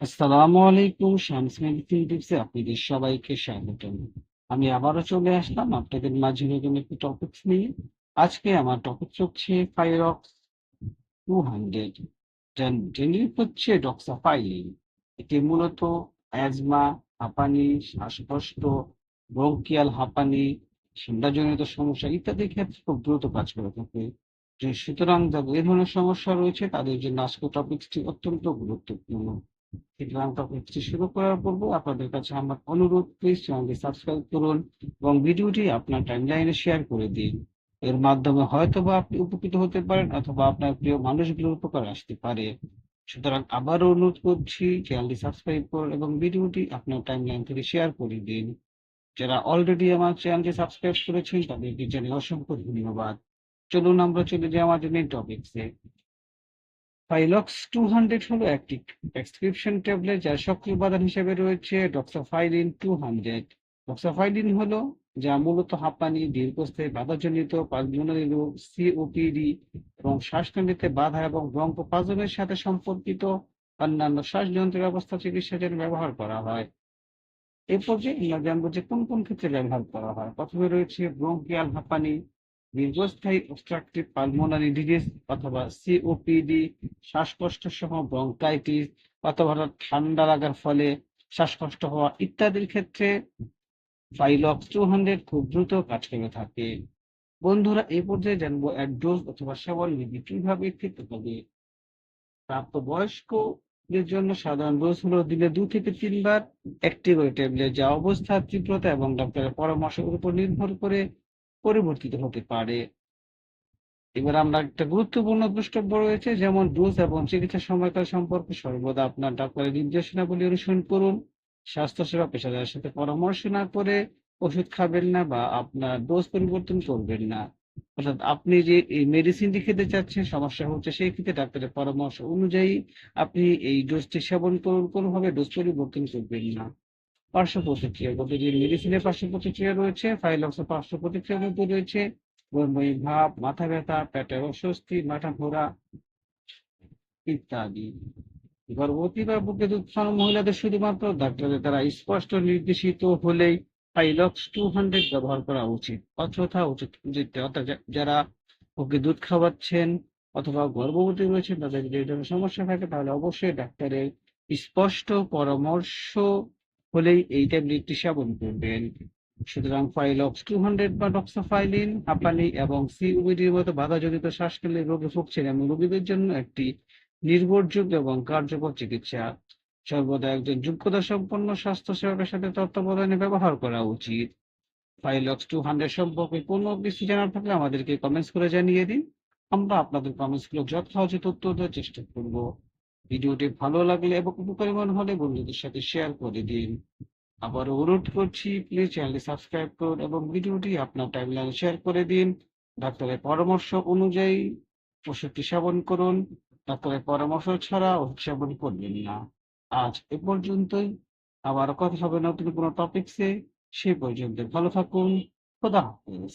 আসসালামু আলাইকুম, শামস মেডিসিন টিপসে আপনাদের সবাইকে স্বাগতম। আমি আবারও চলে আসলাম আপনাদের মাঝে নতুন একটি টপিকস নিয়ে। আজকে আমার টপিক হচ্ছে ফাইরক্স টু হান্ড্রেড যিনি হচ্ছে ডক্সাফাইলিন এটি মূলত অ্যাজমা হাঁপানি, শ্বাসকষ্ট ব্রঙ্কিয়াল হাঁপানি, ঠান্ডাজনিত সমস্যা ইত্যাদি ক্ষেত্রে খুব দ্রুত কাজ করে থাকে। সুতরাং যাদের এই ধরনের সমস্যা রয়েছে, তাদের জন্য আজকের টপিকসটি অত্যন্ত গুরুত্বপূর্ণ। আপনাদের কাছে আমার অনুরোধ প্লিজ চ্যানেলটি সাবস্ক্রাইব করুন এবং ভিডিওটি আপনার টাইমলাইনে শেয়ার করে দিন। এর মাধ্যমে হয়তোবা আপনি উপকৃত হতে পারেন অথবা আপনার প্রিয় মানুষগুলোর উপকার আসতে পারে। সুতরাং আবারও অনুরোধ করছি চ্যানেলটি সাবস্ক্রাইব করুন এবং ভিডিওটি আপনার টাইমলাইন থেকে শেয়ার করে দিন। যারা অলরেডি আমার চ্যানেলটি সাবস্ক্রাইব করেছেন তাদেরকে জানিয়ে অসংখ্য ধন্যবাদ। চলুন আমরা চলে যাই আমাদের মেন টপিকসে ফাইলক্স টু হান্ড্রেড হলো একটি প্রেসক্রিপশন ট্যাবলেট যার সক্রিয় উপাদান হিসেবে রয়েছে ডক্সাফাইলিন টু হান্ড্রেড ডক্সাফাইলিন হলো যা মূলত হাঁপানি দীর্ঘস্থায়ী বাধাজনিত পালমোনারি রোগ সিওপিডি এবং শ্বাসনালীতে বাধা এবং ব্রঙ্ক ব্রঙ্কোপাজমের সাথে সম্পর্কিত অন্যান্য শ্বাসযন্ত্রের অবস্থা চিকিৎসার জন্য ব্যবহার করা হয়। এরপর পর্যায়ে আমরা জানব যে কোন কোন ক্ষেত্রে ব্যবহার করা হয়। প্রথমে রয়েছে ব্রঙ্কিয়াল হাঁপানি দীর্ঘস্থায়ী অবস্ট্রাকটিভ পালমোনারি ডিজিজ অথবা সিওপিডি শ্বাসকষ্ট সহ ব্রঙ্কাইটিস অথবা ঠান্ডা লাগার ফলে শ্বাসকষ্ট হওয়া ইত্যাদির ক্ষেত্রে ফাইলক্স টু হান্ড্রেড খুব দ্রুত কাজ করে থাকে। বন্ধুরা, এই পর্যায়ে জানব এক ডোজ অথবা সেবন বিধি কীভাবে খেতে হবে। প্রাপ্ত প্রাপ্তবয়স্কদের জন্য সাধারণ ডোজ হলো দিনে দু থেকে তিনবার। একটি করে ট্যাবলেট যা অবস্থার তীব্রতা এবং ডাক্তারের পরামর্শের উপর নির্ভর করে পরিবর্তিত হতে পারে। এবার আমরা একটা গুরুত্বপূর্ণ দ্রষ্টব্য রয়েছে, যেমন ডোজ এবং চিকিৎসা সময়কাল সম্পর্কে সর্বদা আপনার ডাক্তারের নির্দেশনাবলী অনুসরণ করুন। স্বাস্থ্যসেবা পেশাদারের সাথে পরামর্শ না করে ওষুধ খাবেন না বা আপনার ডোজ পরিবর্তন করবেন না। অর্থাৎ আপনি যে এই মেডিসিনটি খেতে চাচ্ছেন, সমস্যা হচ্ছে সেই ক্ষেত্রে ডাক্তারের পরামর্শ অনুযায়ী আপনি এই ডোজটি সেবন করুন। কোনোভাবে ডোজ পরিবর্তন করবেন না। পার্শ্ব প্রতিক্রিয়া যে মেডিসিনের পার্শ্ব প্রতিক্রিয়া রয়েছে ফাইলক্সের পার্শ্ব প্রতিক্রিয়ার মধ্যে রয়েছে, বমি, ভাব, মাথা ব্যথা, পেটের অস্বস্তি, মাথা ঘোরা ইত্যাদি। গর্ভবতী বা বুকে দুধ খাওয়ানো মহিলাদের শুধুমাত্র ডাক্তারের দ্বারা স্পষ্ট নির্দেশিত হলেই ফাইলক্স টু হান্ড্রেড ব্যবহার করা উচিত, অযথা উচিত অর্থাৎ যারা বুকে দুধ খাওয়াচ্ছেন অথবা গর্ভবতী রয়েছেন, তাদের যদি সমস্যা থাকে, তাহলে অবশ্যই ডাক্তারের স্পষ্ট পরামর্শ হলেই এই ট্যাবলেটটি সেবন করবেন। সুতরাং ফাইলক্স টু হান্ড্রেড বা ডক্সাফাইলিন হাঁপানি এবং সিওপিডির মতো বাধাজনিত শ্বাসনালীর রোগে ভুগছেন এমন রোগীদের জন্য একটি নির্ভরযোগ্য এবং কার্যকর চিকিৎসা। সর্বদা একজন যোগ্যতা সম্পন্ন স্বাস্থ্যসেবকের সাথে তত্ত্বাবধানে ব্যবহার করা উচিত। ফাইলক্স টু হান্ড্রেড সম্পর্কে কোনো কিছু জানার থাকলে আমাদেরকে কমেন্টস করে জানিয়ে দিন। আমরা আপনাদের কমেন্টসগুলো যথাযথ উত্তর দেওয়ার চেষ্টা করব। ভিডিওটি ভালো লাগলে এবং উপকারী মনে হলে বন্ধুদের সাথে শেয়ার করে দিন। আবার অনুরোধ করছি প্লিজ চ্যানেলটি সাবস্ক্রাইব করুন এবং ভিডিওটি আপনার টাইমলাইনে শেয়ার করে দিন। ডাক্তারের পরামর্শ অনুযায়ী ওষুধটি সেবন করুন। ডাক্তারের পরামর্শ ছাড়া ওষুধ সেবন করবেন না। আজ এ পর্যন্তই। আবার কথা হবে নতুন কোনো টপিকসে সে পর্যন্ত ভালো থাকুন। খোদা হাফেজ।